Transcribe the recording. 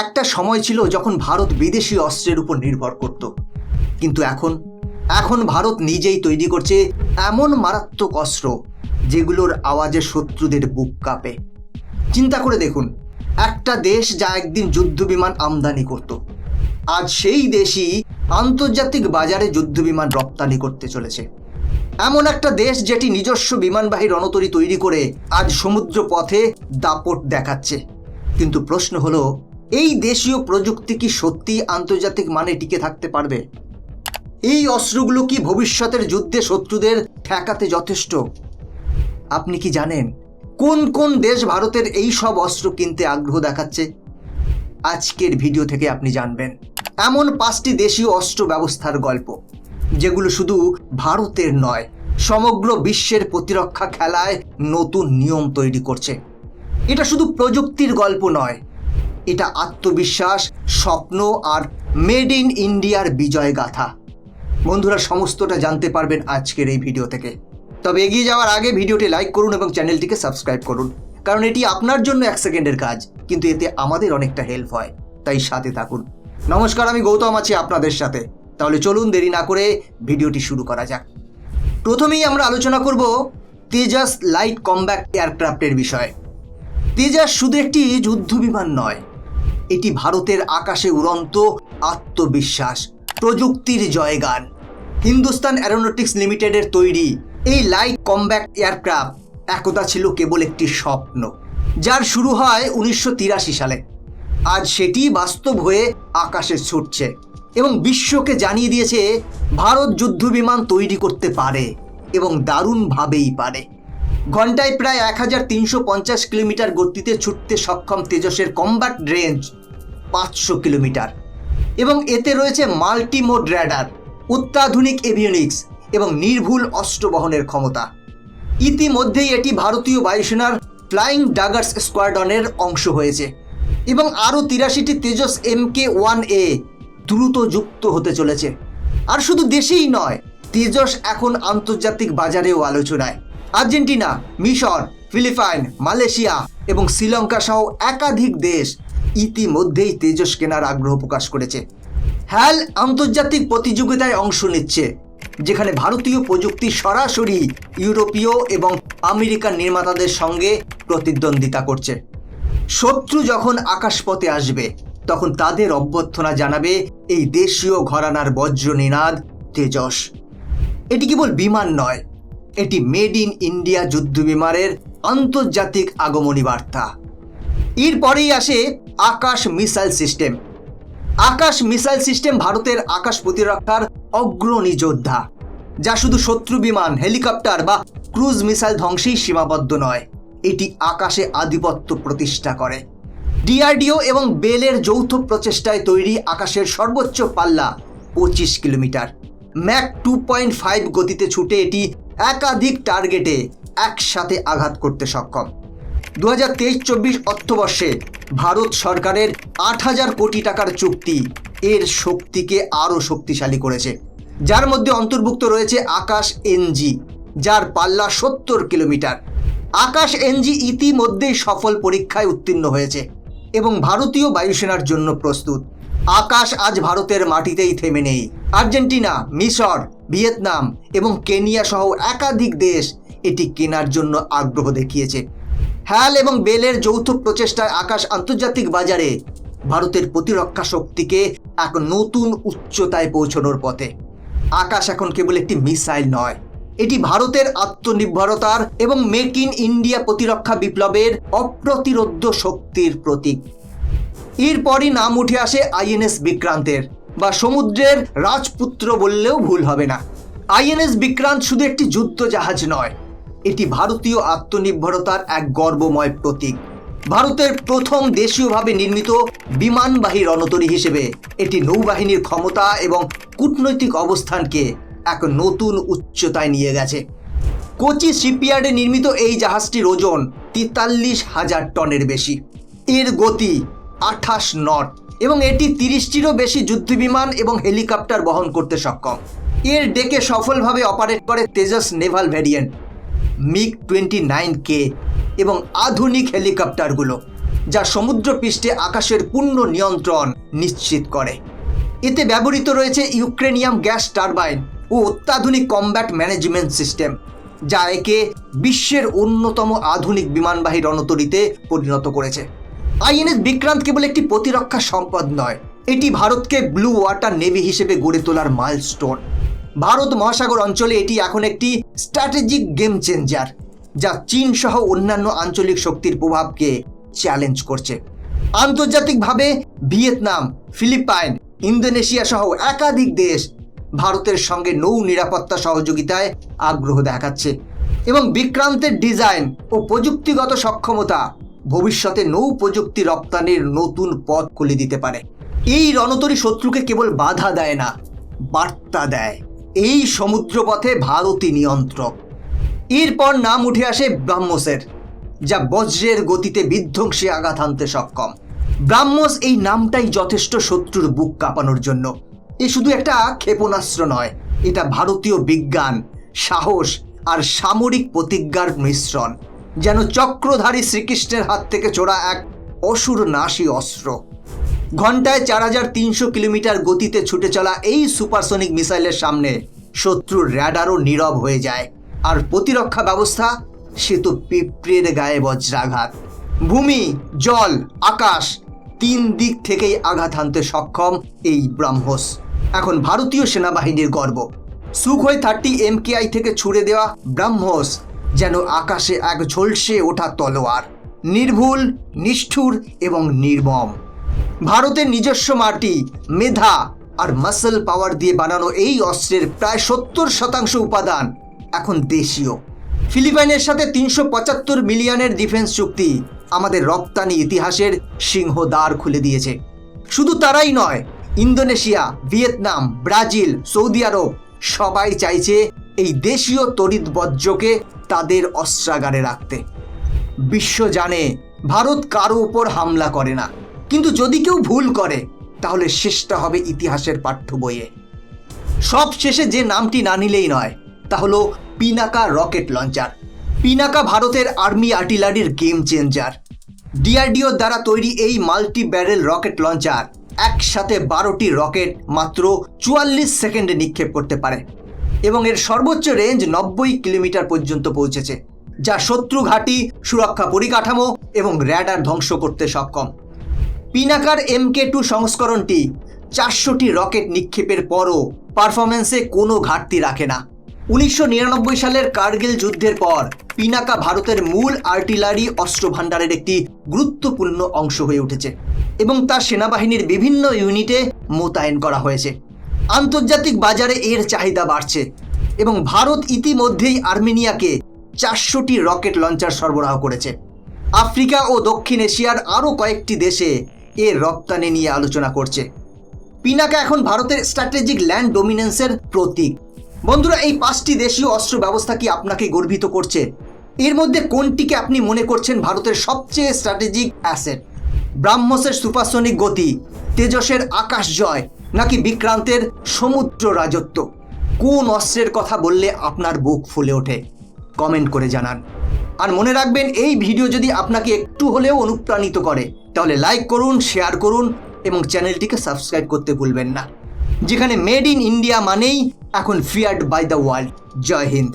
একটা সময় ছিল যখন ভারত বিদেশি অস্ত্রের উপর নির্ভর করত। কিন্তু এখন এখন ভারত নিজেই তৈরি করছে এমন মারাত্মক অস্ত্র যেগুলোর আওয়াজে শত্রুদের বুক কাঁপে। চিন্তা করে দেখুন, একটা দেশ যা একদিন যুদ্ধ বিমান আমদানি করত। আজ সেই দেশই আন্তর্জাতিক বাজারে যুদ্ধ বিমান রপ্তানি করতে চলেছে। এমন একটা দেশ যেটি নিজস্ব বিমানবাহী রণতরী তৈরি করে আজ সমুদ্র পথে দাপট দেখাচ্ছে। কিন্তু প্রশ্ন হলো এই দেশীয় প্রযুক্তি কি সত্যি আন্তর্জাতিক মানে টিকে থাকতে পারবে? এই অস্ত্রগুলো কি ভবিষ্যতের যুদ্ধে শত্রুদের ঠেকাতে যথেষ্ট? আপনি কি জানেন কোন কোন দেশ ভারতের এই সব অস্ত্র কিনতে আগ্রহ দেখাচ্ছে? আজকের ভিডিও থেকে আপনি জানবেন। এমন পাঁচটি দেশীয় অস্ত্র ব্যবস্থার গল্প, যেগুলো শুধু ভারতের নয়, সমগ্র বিশ্বের প্রতিরক্ষা খেলায় নতুন নিয়ম তৈরি করছে। এটা শুধু প্রযুক্তির গল্প নয় এটা আত্মবিশ্বাস, স্বপ্ন আর মেড ইন ইন্ডিয়ার বিজয় গাথা বন্ধুরা, সমস্তটা জানতে পারবেন আজকের এই ভিডিও থেকে। তবে এগিয়ে যাওয়ার আগে ভিডিওটি লাইক করুন এবং চ্যানেলটিকে সাবস্ক্রাইব করুন, কারণ এটি আপনার জন্য এক সেকেন্ডের কাজ, কিন্তু এতে আমাদের অনেকটা হেল্প হয়। তাই সাথে থাকুন। নমস্কার, আমি গৌতম আছি আপনাদের সাথে। তাহলে চলুন দেরি না করে ভিডিওটি শুরু করা যাক। প্রথমেই আমরা আলোচনা করব তেজাস লাইট কমব্যাক এয়ারক্রাফটের বিষয়ে। তেজাস শুধু একটি যুদ্ধ বিমান নয় এটি ভারতের আকাশে উড়ন্ত আত্মবিশ্বাস, প্রযুক্তির জয়গান। হিন্দুস্তান অ্যারোনটিক্স লিমিটেডের তৈরি এই লাইট কমব্যাক এয়ারক্রাফট একদা ছিল কেবল একটি স্বপ্ন, যার শুরু হয় উনিশশো তিরাশি সালে। আজ সেটি বাস্তব হয়ে আকাশে ছুটছে এবং বিশ্বকে জানিয়ে দিয়েছে, ভারত যুদ্ধ বিমান তৈরি করতে পারে এবং দারুণভাবেই পারে। ঘন্টায় প্রায় এক হাজার তিনশো পঞ্চাশ কিলোমিটার গতিতে ছুটতে সক্ষম তেজসের কম্বাট রেঞ্জ পাঁচশো কিলোমিটার। এবং এতে রয়েছে মাল্টিমোড র্যাডার অত্যাধুনিক এভিওনিক্স এবং নির্ভুল অস্ত্র বহনের ক্ষমতা। ইতিমধ্যেই এটি ভারতীয় বায়ুসেনার ফ্লাইং ডাগার্স স্কোয়াডনের অংশ হয়েছে এবং আরও তিরাশিটি Tejas M K one A দ্রুত যুক্ত হতে চলেছে। আর শুধু দেশেই নয়, তেজস এখন আন্তর্জাতিক বাজারেও আলোচনায়। আর্জেন্টিনা, মিশর, ফিলিপাইন, মালয়েশিয়া এবং শ্রীলঙ্কা সহ একাধিক দেশ ইতিমধ্যেই তেজস কেনার আগ্রহ প্রকাশ করেছে। হ্যাল আন্তর্জাতিক প্রতিযোগিতায় অংশ নিচ্ছে, যেখানে ভারতীয় প্রযুক্তি সরাসরি ইউরোপীয় এবং আমেরিকান নির্মাতাদের সঙ্গে প্রতিদ্বন্দ্বিতা করছে। শত্রু যখন আকাশপথে আসবে, তখন তাদের অভ্যর্থনা জানাবে এই দেশীয় ঘরানার বজ্র নিনাদ তেজস। এটি কেবল বিমান নয় এটি মেড ইন ইন্ডিয়া যুদ্ধ বিমানের আন্তর্জাতিক আগমনী বার্তা। এরপরেই আসে Akash missile system. Akash missile system ভারতের আকাশ প্রতিরক্ষার অগ্রণী যোদ্ধা, যা শুধু শত্রু বিমান, হেলিকপ্টার বা ক্রুজ মিসাইল ধ্বংসেই সীমাবদ্ধ নয়, এটি আকাশে আধিপত্য প্রতিষ্ঠা করে। ডিআরডিও এবং বেলের যৌথ প্রচেষ্টায় তৈরি আকাশের সর্বোচ্চ পাল্লা পঁচিশ kilometre. Mach two point five গতিতে ছুটে এটি একাধিক টার্গেটে একসাথে আঘাত করতে সক্ষম। দু হাজার তেইশ চব্বিশ অর্থবর্ষে ভারত সরকারের আট হাজার কোটি টাকার চুক্তি এর শক্তিকে আরও শক্তিশালী করেছে। যার মধ্যে অন্তর্ভুক্ত রয়েছে আকাশ এনজি যার পাল্লা সত্তর কিলোমিটার। আকাশ এনজি ইতিমধ্যেই সফল পরীক্ষায় উত্তীর্ণ হয়েছে এবং ভারতীয় বায়ুসেনার জন্য প্রস্তুত। আকাশ আজ ভারতের মাটিতেই থেমে নেই। আর্জেন্টিনা, মিশর, ভিয়েতনাম এবং কেনিয়া সহ একাধিক দেশ এটি কেনার জন্য আগ্রহ দেখিয়েছে। হ্যাল এবং বেলের যৌথ প্রচেষ্টায় আকাশ আন্তর্জাতিক বাজারে ভারতের প্রতিরক্ষা শক্তিকে এক নতুন উচ্চতায় পৌঁছানোর পথে। আকাশ এখন কেবল একটি মিসাইল নয়, এটি ভারতের আত্মনির্ভরতার এবং মেক ইন ইন্ডিয়া প্রতিরক্ষা বিপ্লবের অপ্রতিরোধ্য শক্তির প্রতীক। এরপরই নাম উঠে আসে আইএনএস বিক্রান্তের, বা সমুদ্রের রাজপুত্র বললেও ভুল হবে না। আইএনএস বিক্রান্ত শুধু একটি যুদ্ধ জাহাজ নয়, এটি ভারতীয় আত্মনির্ভরতার এক গর্বময় প্রতীক। ভারতের প্রথম দেশীয়ভাবে নির্মিত বিমানবাহী রণতরী হিসেবে এটি নৌবাহিনীর ক্ষমতা এবং কূটনৈতিক অবস্থানকে এক নতুন উচ্চতায় নিয়ে গেছে। কোচি শিপইয়ার্ডে নির্মিত এই জাহাজটির ওজন তেতাল্লিশ হাজার টনের বেশি। এর গতি আঠাশ নট এবং এটি তিরিশটিরও বেশি যুদ্ধবিমান এবং হেলিকপ্টার বহন করতে সক্ষম। এর ডেকে সফলভাবে অপারেট করে Tejas naval variant, MiG twenty nine K এবং আধুনিক হেলিকপ্টারগুলো, যা সমুদ্রপৃষ্ঠে আকাশের পূর্ণ নিয়ন্ত্রণ নিশ্চিত করে। এতে ব্যবহৃত রয়েছে ইউক্রেনিয়াম গ্যাস টারবাইন ও অত্যাধুনিক কমব্যাট ম্যানেজমেন্ট সিস্টেম, যা একে বিশ্বের অন্যতম আধুনিক বিমানবাহী রণতরীতে পরিণত করেছে। আইএনএস বিক্রান্ত কেবল একটি প্রতিরক্ষা সম্পদ নয়, এটি ভারতকে ব্লু ওয়াটার নেভি হিসেবে গড়ে তোলার মাইলস্টোন ভারত মহাসাগর অঞ্চলে এটি এখন একটি স্ট্র্যাটেজিক গেম চেঞ্জার যা চীন সহ অন্যান্য আঞ্চলিক শক্তির প্রভাবকে চ্যালেঞ্জ করছে। আন্তর্জাতিকভাবে ভিয়েতনাম, ফিলিপাইন, ইন্দোনেশিয়া সহ একাধিক দেশ ভারতের সঙ্গে নৌ নিরাপত্তা সহযোগিতায় আগ্রহ দেখাচ্ছে। এবং বিক্রান্তের ডিজাইন ও প্রযুক্তিগত সক্ষমতা ভবিষ্যতে নৌ প্রযুক্তি রপ্তানির নতুন পথ খুলে দিতে পারে। এই রণতরী শত্রুকে কেবল বাধা দেয় না, বার্তা দেয়। এই সমুদ্রপথে ভারতী নিয়ন্ত্রক। এরপর নাম উঠে আসে ব্রাহ্মসের, যা বজ্রের গতিতে বিধ্বংসী আঘাত হানতে সক্ষম। ব্রাহ্মস এই নামটাই যথেষ্ট শত্রুর বুক কাঁপানোর জন্য। এ শুধু একটা ক্ষেপণাস্ত্র নয়, এটা ভারতীয় বিজ্ঞান, সাহস আর সামরিক প্রতিজ্ঞার মিশ্রণ। যেন চক্রধারী শ্রীকৃষ্ণের হাত থেকে চোরা এক অসুর নাশী অস্ত্র। ঘন্টায় চার হাজার তিনশো কিলোমিটার গতিতে ছুটে চলা এই সুপারসনিক মিসাইলের সামনে শত্রুর র্যাডারও নীরব হয়ে যায়। আর প্রতিরক্ষা ব্যবস্থা, সে তো পিঁপড়ের গায়ে বজ্রাঘাত। ভূমি, জল, আকাশ তিন দিক থেকেই আঘাত হানতে সক্ষম এই ব্রাহ্মস। এখন ভারতীয় সেনাবাহিনীর গর্ব। সুখই থার্টি এমকেআই থেকে ছুড়ে দেওয়া ব্রাহ্মস যেন আকাশে এক ঝলসে ওঠা তলোয়ার। নির্ভুল, নিষ্ঠুর এবং নির্মম। ভারতের নিজস্ব মাটি, মেধা আর মাসল পাওয়ার দিয়ে বানানো এই অস্ত্রের প্রায় সত্তর শতাংশ উপাদান এখন দেশীয়। ফিলিপাইনের সাথে তিনশো পঁচাত্তর মিলিয়নের ডিফেন্স চুক্তি আমাদের রপ্তানি ইতিহাসের সিংহদ্বার খুলে দিয়েছে। শুধু তারাই নয়, Indonesia, Vietnam, Brazil, Saudi Arab সবাই চাইছে এই দেশীয় তড়িৎ বজ্রকে তাদের অস্ত্রাগারে রাখতে। বিশ্ব জানে ভারত কারও উপর হামলা করে না। কিন্তু যদি কেউ ভুল করে, তাহলে শেষটা হবে ইতিহাসের পাঠ্য বইয়ে। সব শেষে যে নামটি না নিলেই নয়, তা হলো পিনাকা রকেট লঞ্চার। পিনাকা ভারতের আর্মি আর্টিলারির গেম চেঞ্জার। ডিআরডিওর দ্বারা তৈরি এই মাল্টি ব্যারেল রকেট লঞ্চার একসাথে বারোটি রকেট মাত্র চুয়াল্লিশ সেকেন্ডে নিক্ষেপ করতে পারে। এবং এর সর্বোচ্চ রেঞ্জ নব্বই কিলোমিটার পর্যন্ত পৌঁছেছে, যা শত্রু ঘাঁটি, সুরক্ষা পরিকাঠামো এবং র্যাডার ধ্বংস করতে সক্ষম। পিনাকার এমকে টু সংস্করণটি চারশোটি রকেট নিক্ষেপের পরও পারফরমেন্সে কোনো ঘাটতি রাখে না। উনিশশো নিরানব্বই সালের কার্গিল যুদ্ধের পর পিনাকা ভারতের মূল আর্টিলারি অস্ত্র ভাণ্ডারের একটি গুরুত্বপূর্ণ অংশ হয়ে উঠেছে এবং তার সেনাবাহিনীর বিভিন্ন ইউনিটে মোতায়েন করা হয়েছে। আন্তর্জাতিক বাজারে এর চাহিদা বাড়ছে এবং ভারত ইতিমধ্যেই আর্মেনিয়াকে চারশোটি রকেট লঞ্চার সরবরাহ করেছে। আফ্রিকা ও দক্ষিণ এশিয়ার আরও কয়েকটি দেশে এর রপ্তানি নিয়ে আলোচনা করছে। পিনাকা এখন ভারতের স্ট্র্যাটেজিক ল্যান্ড ডোমিনেন্সের প্রতীক। বন্ধুরা, এই পাঁচটি দেশীয় অস্ত্র ব্যবস্থা কি আপনাকে গর্বিত করছে? এর মধ্যে কোনটিকে আপনি মনে করছেন ভারতের সবচেয়ে স্ট্র্যাটেজিক অ্যাসেট? ব্রাহ্মসের সুপারসনিক গতি, তেজসের আকাশ জয় নাকি বিক্রান্তের সমুদ্র রাজত্ব? কোন অস্ত্রের কথা বললে আপনার বুক ফুলে ওঠে? কমেন্ট করে জানান। আর মনে রাখবেন, এই ভিডিও যদি আপনাকে একটু হলেও অনুপ্রাণিত করে, তাহলে লাইক করুন, শেয়ার করুন এবং চ্যানেলটিকে সাবস্ক্রাইব করতে ভুলবেন না। যেখানে মেড ইন ইন্ডিয়া মানেই এখন feared by the world. Joy Hind.